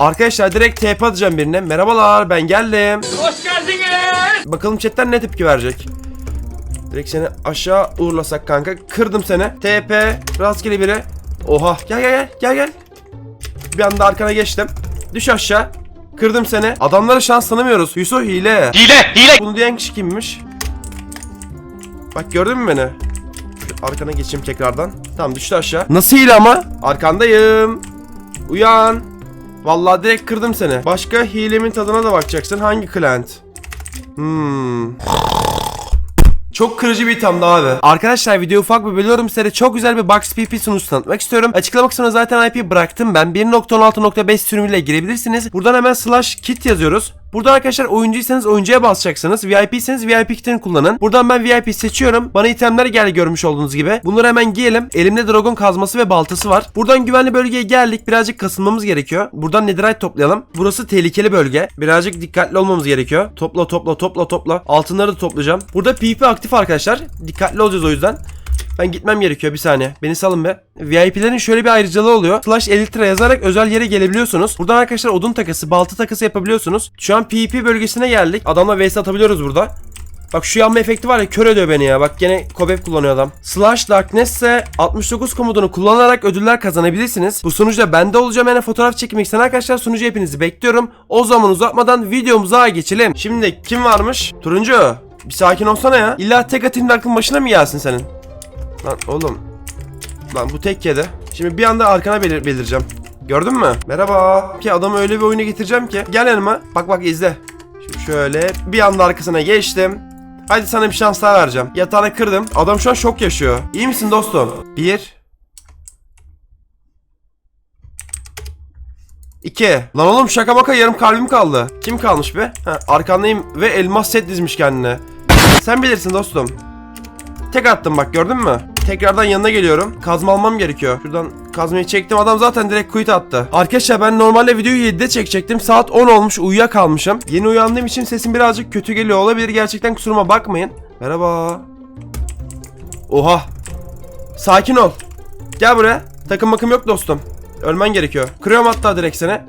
Arkadaşlar direkt TP atacağım birine. Merhabalar ben geldim. Hoş geldiniz. Bakalım chatten ne tepki verecek. Direkt seni aşağı uğurlasak kanka. Kırdım seni. TP rastgele biri. Oha gel gel gel gel gel. Bir anda arkana geçtim. Düş aşağı. Kırdım seni. Adamlara şans tanımıyoruz. Yusuf hile. Hile, hile. Bunu diyen kişi kimmiş? Bak gördün mü beni? Arkana geçeyim tekrardan. Tamam düştü aşağı. Nasıl hile ama? Arkandayım. Uyan. Vallahi direkt kırdım seni. Başka hilemin tadına da bakacaksın. Hangi client? Hmm. Çok kırıcı bir ithamdı abi. Arkadaşlar video ufak bir bölüyorum size çok güzel bir Box PP sunucusu tanıtmak istiyorum. Açıklama kısmına zaten IP bıraktım ben. 1.16.5 sürümüyle girebilirsiniz. Buradan hemen slash kit yazıyoruz. Burada arkadaşlar oyuncuysanız oyuncuya basacaksınız. VIP'seniz VIP kitini kullanın. Buradan ben VIP seçiyorum. Bana itemler geldi görmüş olduğunuz gibi. Bunları hemen giyelim. Elimde dragon kazması ve baltası var. Buradan güvenli bölgeye geldik. Birazcık kasılmamız gerekiyor. Buradan netherite toplayalım. Burası tehlikeli bölge. Birazcık dikkatli olmamız gerekiyor. Topla topla topla topla. Altınları da toplayacağım. Burada PvP aktif arkadaşlar. Dikkatli olacağız o yüzden. Ben gitmem gerekiyor bir saniye. Beni salın be. VIP'lerin şöyle bir ayrıcalığı oluyor. Slash Elytra yazarak özel yere gelebiliyorsunuz. Buradan arkadaşlar odun takası, balta takası yapabiliyorsunuz. Şu an PvP bölgesine geldik. Adamla vs atabiliyoruz burada. Bak şu yanma efekti var ya kör ediyor beni ya. Bak gene Kobep kullanıyor adam. Slash Darkness ise 69 komutunu kullanarak ödüller kazanabilirsiniz. Bu sunucuda bende olacağım yani fotoğraf çekmek isteyen arkadaşlar sunucu hepinizi bekliyorum. O zaman uzatmadan videomuza geçelim. Şimdi kim varmış? Turuncu. Bir sakin olsana ya. İlla tek atayım da aklın başına mı gelsin senin? Lan oğlum. Lan bu tek kedi. Şimdi bir anda arkana belir belireceğim. Gördün mü? Merhaba. Ki adamı öyle bir oyuna getireceğim ki. Gel yanıma. Bak bak izle. Şimdi şöyle bir anda arkasına geçtim. Hadi sana bir şans daha vereceğim. Yatağını kırdım. Adam şu an şok yaşıyor. İyi misin dostum? Bir. İki. Lan oğlum şaka maka yarım kalbim kaldı. Kim kalmış be? Ha, arkandayım ve elmas set dizmiş kendine. Sen bilirsin dostum. Tek attım bak gördün mü? Tekrardan yanına geliyorum. Kazma almam gerekiyor. Şuradan kazmayı çektim. Adam zaten direkt quit attı. Arkadaşlar ben normalde videoyu 7'de çekecektim. Saat 10 olmuş uyuyakalmışım. Yeni uyandığım için sesim birazcık kötü geliyor olabilir. Gerçekten kusuruma bakmayın. Merhaba. Oha. Sakin ol. Gel buraya. Takım bakım yok dostum. Ölmen gerekiyor. Kırıyorum hatta direkt seni.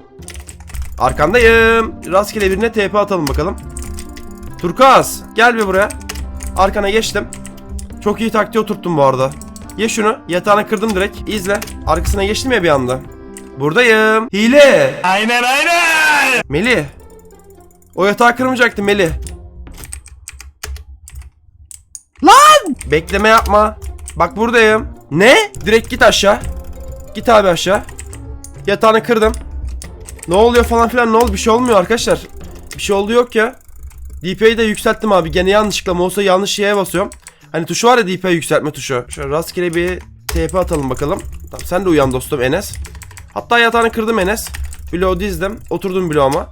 Arkandayım. Rastgele birine TP atalım bakalım. Turkuaz gel bir buraya. Arkana geçtim. Çok iyi taktiğe oturttum bu arada. Ye şunu. Yatağını kırdım direkt. İzle. Arkasına geçtim ya bir anda. Buradayım. Hile. Aynen aynen. Melih. O yatağı kırmayacaktı Melih. Lan! Bekleme yapma. Bak buradayım. Ne? Direkt git aşağı. Git abi aşağı. Yatağını kırdım. Ne oluyor falan filan ne oldu? Bir şey olmuyor arkadaşlar. Bir şey oldu yok ya. DPI'yi de yükselttim abi. Gene yanlışlıkla mı olsa yanlış şeye basıyorum. Hani tuşu var ya DPI yükseltme tuşu. Şöyle rastgele bir TP atalım bakalım. Tamam sen de uyan dostum Enes. Hatta yatağını kırdım Enes. Bloğu dizdim. Oturdum bloğuma.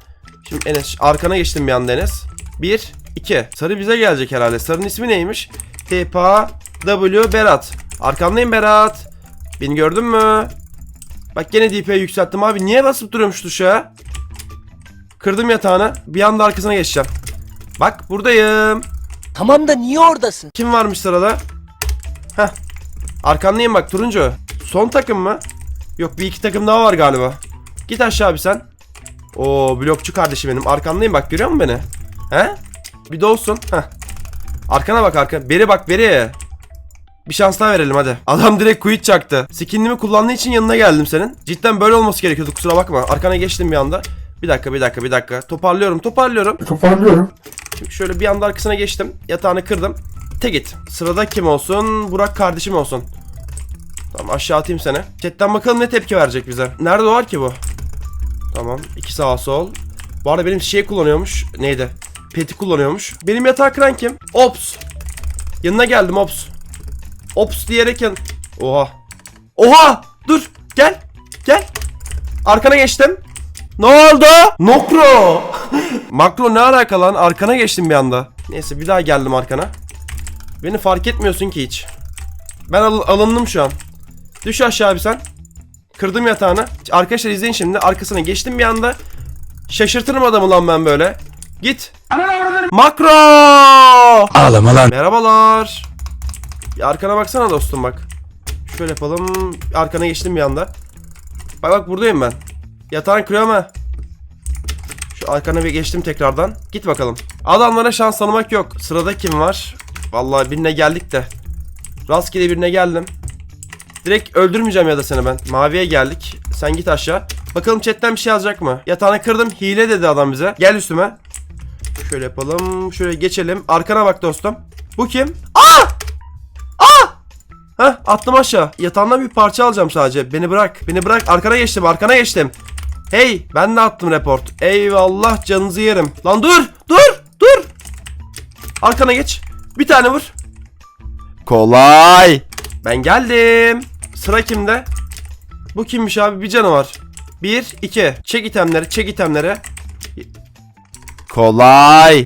Şimdi Enes arkana geçtim bir anda Enes. 1, 2. Sarı bize gelecek herhalde. Sarının ismi neymiş? TPA W Berat. Arkandayım Berat. Beni gördün mü? Bak gene DPI yükselttim abi. Niye basıp duruyormuş tuşa? Kırdım yatağını. Bir anda arkasına geçeceğim. Bak buradayım. Tamam da niye oradasın? Kim varmış sırada? Heh. Arkandayım bak turuncu. Son takım mı? Yok bir iki takım daha var galiba. Git aşağı bir sen. Oo blokçu kardeşim benim. Arkandayım bak görüyor musun beni? He? Bir de olsun. Heh. Arkana bak arka. Beri bak beri. Bir şans daha verelim hadi. Adam direkt quit çaktı. Skinimi kullandığı için yanına geldim senin. Cidden böyle olması gerekiyordu kusura bakma. Arkana geçtim bir anda. Bir dakika bir dakika bir dakika. Toparlıyorum toparlıyorum. Toparlıyorum. Şimdi şöyle bir anda arkasına geçtim. Yatağını kırdım. Tek git. Sırada kim olsun? Burak kardeşim olsun. Tamam aşağı atayım seni. Chatten bakalım ne tepki verecek bize. Nerede o var ki bu? Tamam. iki sağ sol. Bu arada benim şey kullanıyormuş. Neydi? Peti kullanıyormuş. Benim yatağı kıran kim? Ops. Yanına geldim Ops. Ops diyerek yan... Oha. Oha! Dur. Gel. Gel. Arkana geçtim. Ne oldu? Nokro. Makro ne alaka lan? Arkana geçtim bir anda. Neyse bir daha geldim arkana. Beni fark etmiyorsun ki hiç. Ben al- alındım şu an. Düş aşağı bir sen. Kırdım yatağını. Arkadaşlar izleyin şimdi. Arkasına geçtim bir anda. Şaşırtırım adamı lan ben böyle. Git. Makro! Ağlama lan. Merhabalar. Bir arkana baksana dostum bak. Şöyle yapalım. Arkana geçtim bir anda. Bak bak buradayım ben. Yatağın kırıyor ama. Arkana bir geçtim tekrardan. Git bakalım. Adamlara şans tanımak yok. Sırada kim var? Vallahi birine geldik de. Rastgele birine geldim. Direkt öldürmeyeceğim ya da seni ben. Maviye geldik. Sen git aşağı. Bakalım chatten bir şey yazacak mı? Yatağını kırdım. Hile dedi adam bize. Gel üstüme. Şöyle yapalım. Şöyle geçelim. Arkana bak dostum. Bu kim? Aa! Aa! Heh attım aşağı. Yatağından bir parça alacağım sadece. Beni bırak. Beni bırak. Arkana geçtim. Arkana geçtim. Hey ben de attım report. Eyvallah canınızı yerim. Lan dur. Dur. Dur. Arkana geç. Bir tane vur. Kolay. Ben geldim. Sıra kimde? Bu kimmiş abi? Bir canı var. Bir, iki. Çek itemleri, çek itemleri. Kolay.